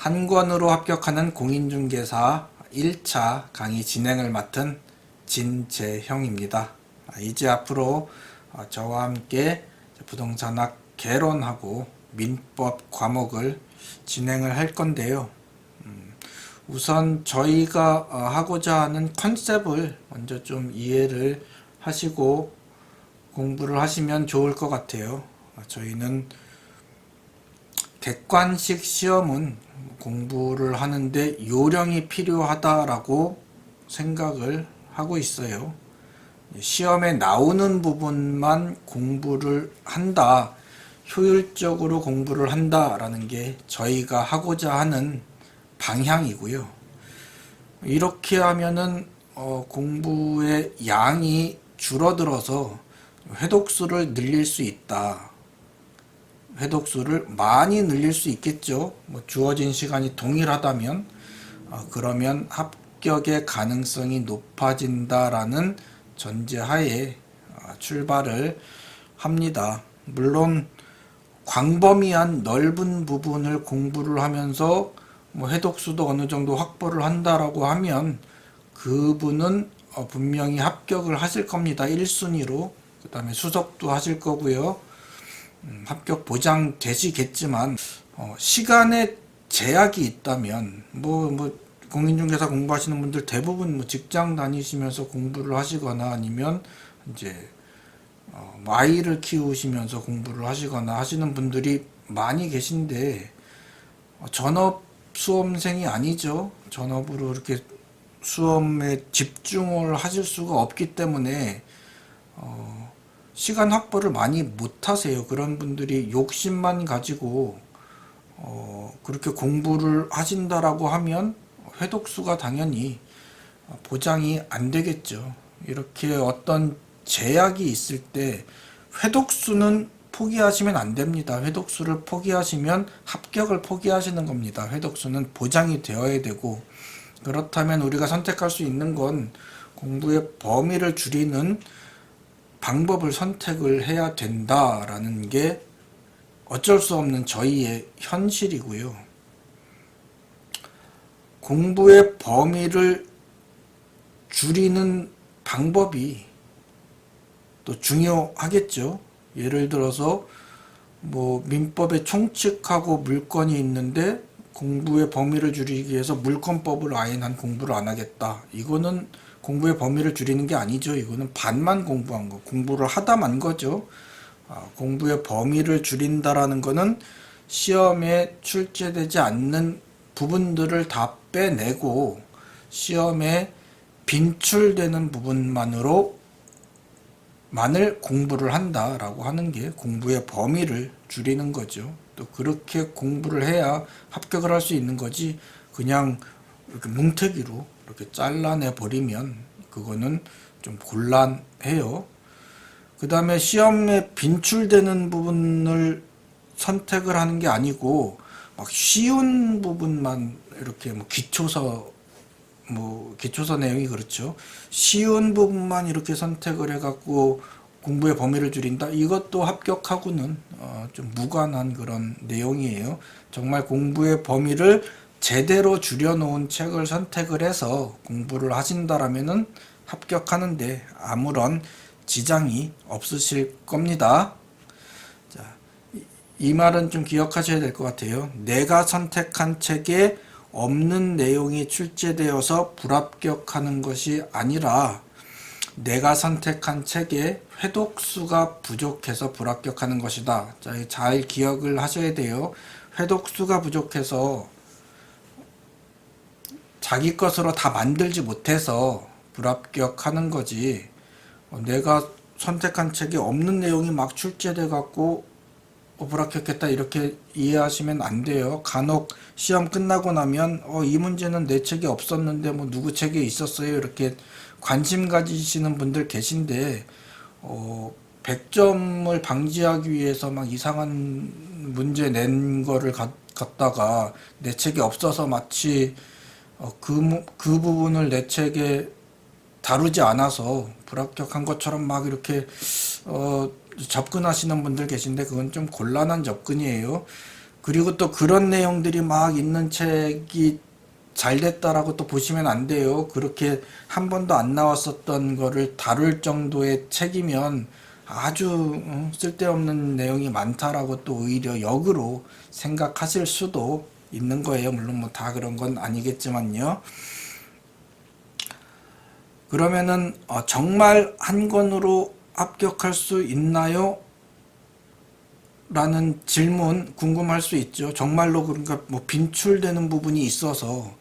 한 권으로 합격하는 공인중개사 1차 강의 진행을 맡은 진재형입니다. 아, 이제 앞으로 어, 저와 함께 부동산학 개론하고 민법 과목을 진행을 할 건데요. 음, 우선 저희가 어, 하고자 하는 컨셉을 먼저 좀 이해를 하시고 공부를 하시면 좋을 것 같아요. 어, 저희는 객관식 시험은 공부를 하는데 요령이 필요하다라고 생각을 하고 있어요. 시험에 나오는 부분만 공부를 한다, 효율적으로 공부를 한다라는 게 저희가 하고자 하는 방향이고요. 이렇게 하면은 어, 공부의 양이 줄어들어서 회독수를 늘릴 수 있다. 회독수를 많이 늘릴 수 있겠죠. 뭐 주어진 시간이 동일하다면 어, 그러면 합격의 가능성이 높아진다라는 전제하에 어, 출발을 합니다. 물론 광범위한 넓은 부분을 공부를 하면서 뭐 해독수도 어느 정도 확보를 한다라고 하면 그분은 어, 분명히 합격을 하실 겁니다. 1순위로. 그 다음에 수석도 하실 거고요. 음, 합격 보장 되시겠지만 어, 시간에 제약이 있다면 뭐뭐 공인중개사 공부하시는 분들 대부분 뭐 직장 다니시면서 공부를 하시거나 아니면 이제 어, 뭐 아이를 키우시면서 공부를 하시거나 하시는 분들이 많이 계신데 어, 전업 수험생이 아니죠. 전업으로 이렇게 수험에 집중을 하실 수가 없기 때문에 어, 시간 확보를 많이 못 하세요. 그런 분들이 욕심만 가지고 어, 그렇게 공부를 하신다라고 하면 회독수가 당연히 보장이 안 되겠죠. 이렇게 어떤 제약이 있을 때 회독수는 포기하시면 안 됩니다. 회독수를 포기하시면 합격을 포기하시는 겁니다. 회독수는 보장이 되어야 되고 그렇다면 우리가 선택할 수 있는 건 공부의 범위를 줄이는 방법을 선택을 해야 된다라는 게 어쩔 수 없는 저희의 현실이고요. 공부의 범위를 줄이는 방법이 또 중요하겠죠. 예를 들어서 뭐 민법에 총칙하고 물건이 있는데 공부의 범위를 줄이기 위해서 물건법을 아예 난 공부를 안 하겠다. 이거는 공부의 범위를 줄이는 게 아니죠. 이거는 반만 공부한 거, 공부를 하다 만 거죠. 아, 공부의 범위를 줄인다라는 거는 시험에 출제되지 않는 부분들을 다 빼내고 시험에 빈출되는 부분만으로 만을 공부를 한다라고 하는 게 공부의 범위를 줄이는 거죠. 또 그렇게 공부를 해야 합격을 할 수 있는 거지 그냥 이렇게 뭉태기로 이렇게 잘라내 버리면 그거는 좀 곤란해요. 그 다음에 시험에 빈출되는 부분을 선택을 하는 게 아니고 막 쉬운 부분만 이렇게 뭐 기초서 뭐 기초서 내용이 그렇죠. 쉬운 부분만 이렇게 선택을 해갖고 공부의 범위를 줄인다. 이것도 합격하고는 어, 좀 무관한 그런 내용이에요. 정말 공부의 범위를 제대로 줄여놓은 책을 선택을 해서 공부를 하신다라면은 합격하는데 아무런 지장이 없으실 겁니다. 자, 이, 이 말은 좀 기억하셔야 될 것 같아요. 내가 선택한 책에 없는 내용이 출제되어서 불합격하는 것이 아니라 내가 선택한 책에 회독수가 부족해서 불합격하는 것이다. 자, 잘 기억을 하셔야 돼요. 회독수가 부족해서 자기 것으로 다 만들지 못해서 불합격하는 거지. 어, 내가 선택한 책에 없는 내용이 막 출제돼 갖고 어, 불합격했다 이렇게 이해하시면 안 돼요. 간혹 시험 끝나고 나면 어, 이 문제는 내 책에 없었는데 뭐 누구 책에 있었어요 이렇게 관심 가지시는 분들 계신데 어, 100점을 방지하기 위해서 막 이상한 문제 낸 거를 가, 갖다가 내 책에 없어서 마치 어, 그, 무- 그 부분을 내 책에 다루지 않아서 불합격한 것처럼 막 이렇게 어, 접근하시는 분들 계신데 그건 좀 곤란한 접근이에요. 그리고 또 그런 내용들이 막 있는 책이 잘 됐다라고 또 보시면 안 돼요. 그렇게 한 번도 안 나왔었던 거를 다룰 정도의 책이면 아주 어, 쓸데없는 내용이 많다라고 또 오히려 역으로 생각하실 수도 있는 거예요. 물론 뭐 다 그런 건 아니겠지만요. 그러면은 어, 정말 한 권으로 합격할 수 있나요? 라는 질문 궁금할 수 있죠. 정말로 그러니까 뭐 빈출되는 부분이 있어서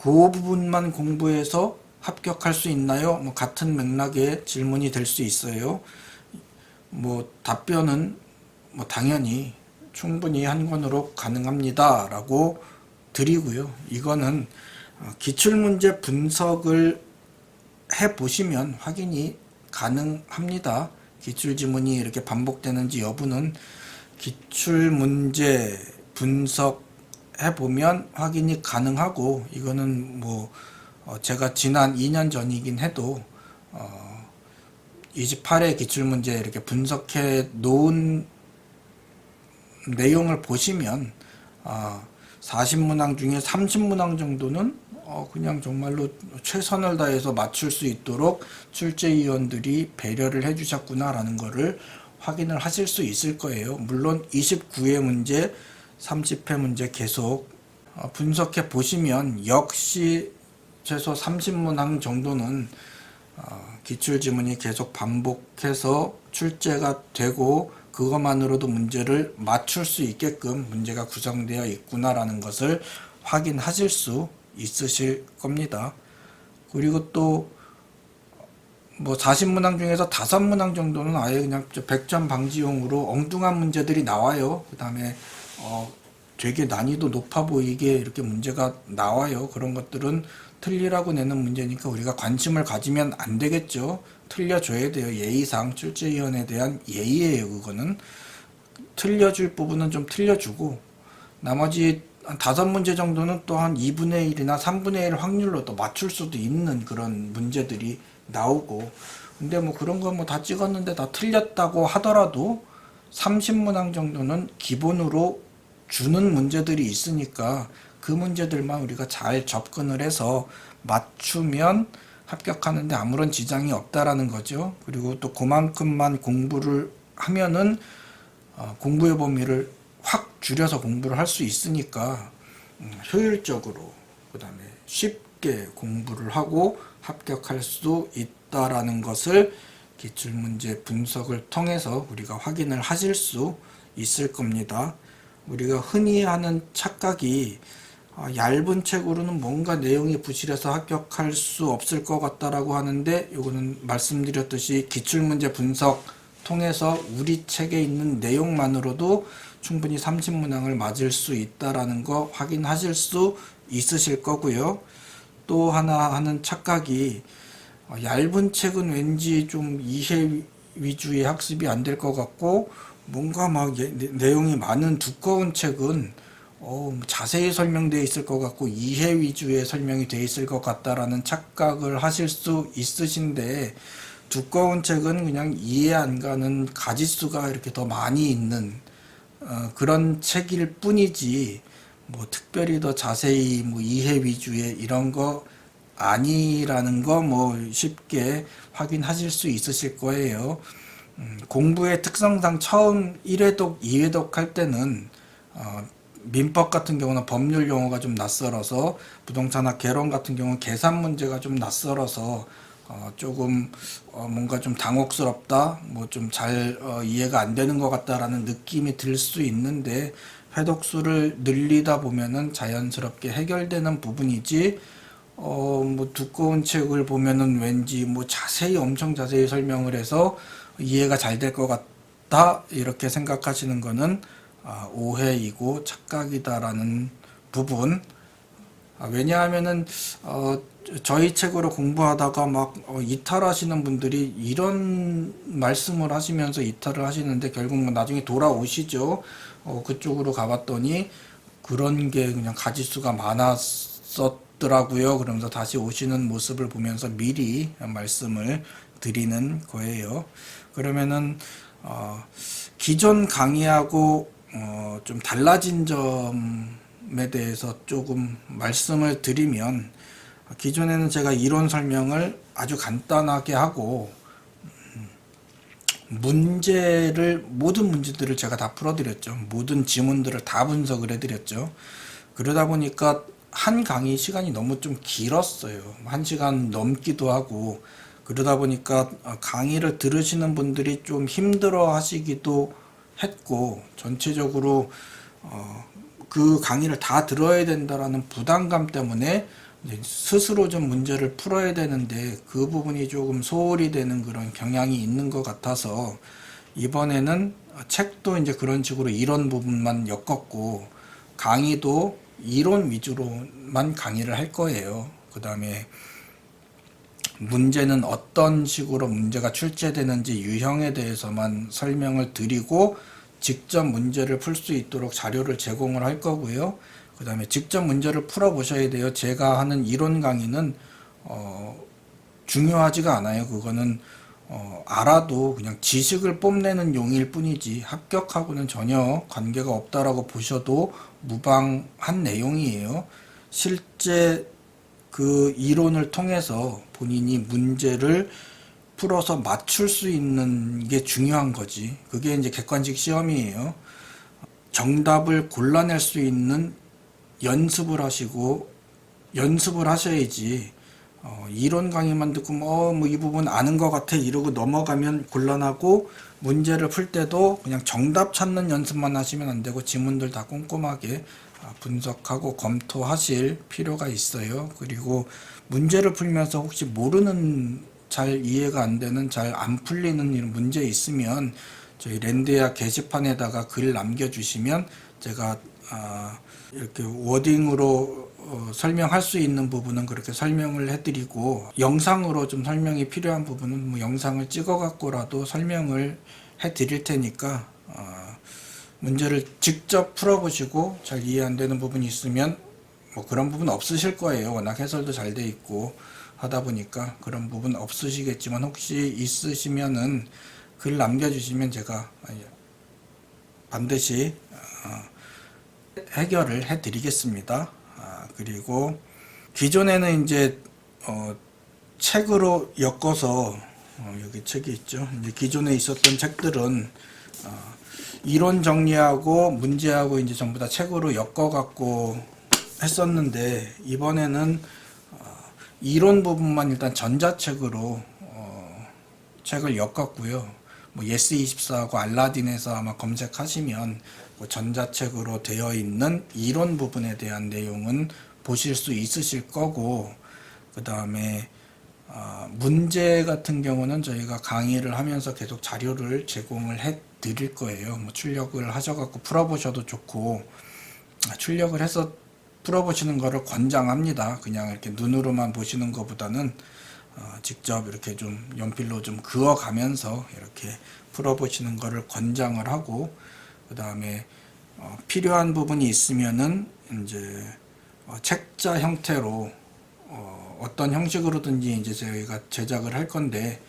그 부분만 공부해서 합격할 수 있나요? 뭐 같은 맥락의 질문이 될 수 있어요. 뭐 답변은 뭐 당연히 충분히 한 권으로 가능합니다 라고 드리고요. 이거는 어, 기출문제 분석을 해 보시면 확인이 가능합니다. 기출 지문이 이렇게 반복되는지 여부는 기출 문제 분석해 보면 확인이 가능하고 이거는 뭐 어, 제가 지난 2년 전이긴 해도 어 28회 기출 문제 이렇게 분석해 놓은 내용을 보시면 아 40문항 중에 30문항 정도는 어 그냥 정말로 최선을 다해서 맞출 수 있도록 출제위원들이 배려를 해주셨구나라는 거를 확인을 하실 수 있을 거예요. 물론 29회 문제, 30회 문제 계속 어, 분석해 보시면 역시 최소 30문항 정도는 어, 기출 지문이 계속 반복해서 출제가 되고 그것만으로도 문제를 맞출 수 있게끔 문제가 구성되어 있구나라는 것을 확인하실 수 있으실 겁니다. 그리고 또 뭐 40문항 중에서 5문항 정도는 아예 그냥 100점 방지용으로 엉뚱한 문제들이 나와요. 그 다음에 어 되게 난이도 높아 보이게 이렇게 문제가 나와요. 그런 것들은 틀리라고 내는 문제니까 우리가 관심을 가지면 안 되겠죠. 틀려줘야 돼요. 예의상 출제위원에 대한 예의예요. 그거는 틀려줄 부분은 좀 틀려주고 나머지 한 다섯 문제 정도는 또 한 2분의 1이나 3분의 1 확률로 또 맞출 수도 있는 그런 문제들이 나오고 근데 뭐 그런 거 뭐 다 찍었는데 다 틀렸다고 하더라도 30문항 정도는 기본으로 주는 문제들이 있으니까 그 문제들만 우리가 잘 접근을 해서 맞추면 합격하는데 아무런 지장이 없다라는 거죠. 그리고 또 그만큼만 공부를 하면은 어, 공부의 범위를 확 줄여서 공부를 할 수 있으니까 음, 효율적으로 그다음에 쉽게 공부를 하고 합격할 수 있다라는 것을 기출문제 분석을 통해서 우리가 확인을 하실 수 있을 겁니다. 우리가 흔히 하는 착각이 아, 얇은 책으로는 뭔가 내용이 부실해서 합격할 수 없을 것 같다라고 하는데 이거는 말씀드렸듯이 기출문제 분석 통해서 우리 책에 있는 내용만으로도 충분히 30문항을 맞을 수 있다라는 거 확인하실 수 있으실 거고요. 또 하나 하는 착각이 어, 얇은 책은 왠지 좀 이해 위주의 학습이 안 될 것 같고 뭔가 막 예- 내- 내용이 많은 두꺼운 책은 어, 자세히 설명되어 있을 것 같고 이해 위주의 설명이 되어 있을 것 같다라는 착각을 하실 수 있으신데 두꺼운 책은 그냥 이해 안 가는 가지수가 이렇게 더 많이 있는 어, 그런 책일 뿐이지 뭐 특별히 더 자세히 뭐 이해 위주의 이런 거 아니라는 거 뭐 쉽게 확인하실 수 있으실 거예요. 음, 공부의 특성상 처음 1회독, 2회독 할 때는 어, 민법 같은 경우는 법률 용어가 좀 낯설어서 부동산학 개론 같은 경우는 계산 문제가 좀 낯설어서 어, 조금 어, 뭔가 좀 당혹스럽다, 뭐 좀잘 어, 이해가 안 되는 것 같다라는 느낌이 들 수 있는데 회독수를 늘리다 보면은 자연스럽게 해결되는 부분이지. 어, 뭐 두꺼운 책을 보면은 왠지 뭐 자세히 엄청 자세히 설명을 해서 이해가 잘 될 것 같다 이렇게 생각하시는 거는 아, 오해이고 착각이다라는 부분. 아, 왜냐하면은 어, 저희 책으로 공부하다가 막 어, 이탈하시는 분들이 이런 말씀을 하시면서 이탈을 하시는데 결국 뭐 나중에 돌아오시죠. 어, 그쪽으로 가봤더니 그런 게 그냥 가지수가 많았었더라고요. 그러면서 다시 오시는 모습을 보면서 미리 말씀을 드리는 거예요. 그러면은 어, 기존 강의하고 어, 어, 좀 달라진 점에 대해서 조금 말씀을 드리면 기존에는 제가 이론 설명을 아주 간단하게 하고 음, 문제를 모든 문제들을 제가 다 풀어드렸죠. 모든 지문들을 다 분석을 해드렸죠. 그러다 보니까 한 강의 시간이 너무 좀 길었어요. 한 시간 넘기도 하고 그러다 보니까 어, 강의를 들으시는 분들이 좀 힘들어 하시기도 했고 전체적으로 어, 그 강의를 다 들어야 된다라는 부담감 때문에 스스로 좀 문제를 풀어야 되는데 그 부분이 조금 소홀히 되는 그런 경향이 있는 것 같아서 이번에는 책도 이제 그런 식으로 이런 부분만 엮었고 강의도 이론 위주로만 강의를 할 거예요. 그 다음에 문제는 어떤 식으로 문제가 출제되는지 유형에 대해서만 설명을 드리고 직접 문제를 풀 수 있도록 자료를 제공을 할 거고요. 그 다음에 직접 문제를 풀어 보셔야 돼요. 제가 하는 이론 강의는 어, 중요하지가 않아요. 그거는 어, 알아도 그냥 지식을 뽐내는 용일 뿐이지 합격하고는 전혀 관계가 없다라고 보셔도 무방한 내용이에요. 실제 그 이론을 통해서 본인이 문제를 풀어서 맞출 수 있는 게 중요한 거지. 그게 이제 객관식 시험이에요. 정답을 골라낼 수 있는 연습을 하시고 연습을 하셔야지. 어, 이론 강의만 듣고 뭐 이 부분 아는 것 같아 이러고 넘어가면 곤란하고 문제를 풀 때도 그냥 정답 찾는 연습만 하시면 안 되고 지문들 다 꼼꼼하게 아, 분석하고 검토하실 필요가 있어요. 그리고 문제를 풀면서 혹시 모르는 잘 이해가 안 되는 잘 안 풀리는 이런 문제 있으면 저희 랜드야 게시판에다가 글 남겨주시면 제가 아, 이렇게 워딩으로 어, 설명할 수 있는 부분은 그렇게 설명을 해드리고 영상으로 좀 설명이 필요한 부분은 뭐 영상을 찍어 갖고라도 설명을 해드릴 테니까 어, 문제를 직접 풀어보시고 잘 이해 안 되는 부분이 있으면 뭐 그런 부분 없으실 거예요. 워낙 해설도 잘 돼 있고 하다 보니까 그런 부분 없으시겠지만 혹시 있으시면은 글 남겨주시면 제가 반드시 어, 해결을 해드리겠습니다. 아, 그리고 기존에는 이제 어, 책으로 엮어서 어, 여기 책이 있죠. 이제 기존에 있었던 책들은 어, 이론 정리하고 문제하고 이제 전부 다 책으로 엮어 갖고 했었는데 이번에는 어, 이론 부분만 일단 전자책으로 어, 책을 엮었고요. 뭐 예스24하고 알라딘에서 아마 검색하시면 그 전자책으로 되어 있는 이론 부분에 대한 내용은 보실 수 있으실 거고 그 다음에 어, 문제 같은 경우는 저희가 강의를 하면서 계속 자료를 제공을 해 드릴 거예요. 뭐 출력을 하셔갖고 풀어보셔도 좋고 아, 출력을 해서 풀어보시는 거를 권장합니다. 그냥 이렇게 눈으로만 보시는 것보다는 어, 직접 이렇게 좀 연필로 좀 그어가면서 이렇게 풀어보시는 거를 권장을 하고 그 다음에 어, 필요한 부분이 있으면은 이제 어, 책자 형태로 어, 어떤 형식으로든지 이제 저희가 제작을 할 건데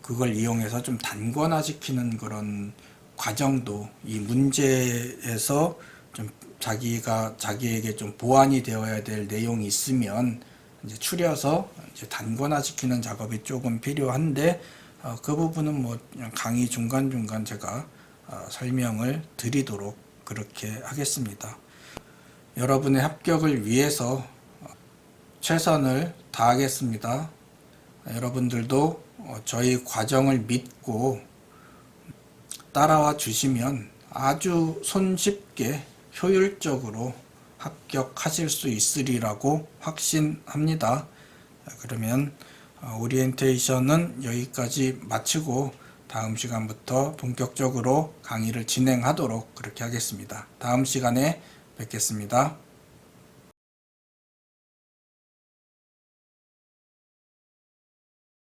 그걸 이용해서 좀 단권화시키는 그런 과정도 이 문제에서 좀 자기가 자기에게 좀 보완이 되어야 될 내용이 있으면 이제 추려서 이제 단권화시키는 작업이 조금 필요한데 어, 그 부분은 뭐 강의 중간 중간 제가 어, 설명을 드리도록 그렇게 하겠습니다. 여러분의 합격을 위해서 최선을 다하겠습니다. 여러분들도 어, 저희 과정을 믿고 따라와 주시면 아주 손쉽게 효율적으로 합격하실 수 있으리라고 확신합니다. 그러면 어, 오리엔테이션은 여기까지 마치고 다음 시간부터 본격적으로 강의를 진행하도록 그렇게 하겠습니다. 다음 시간에 뵙겠습니다.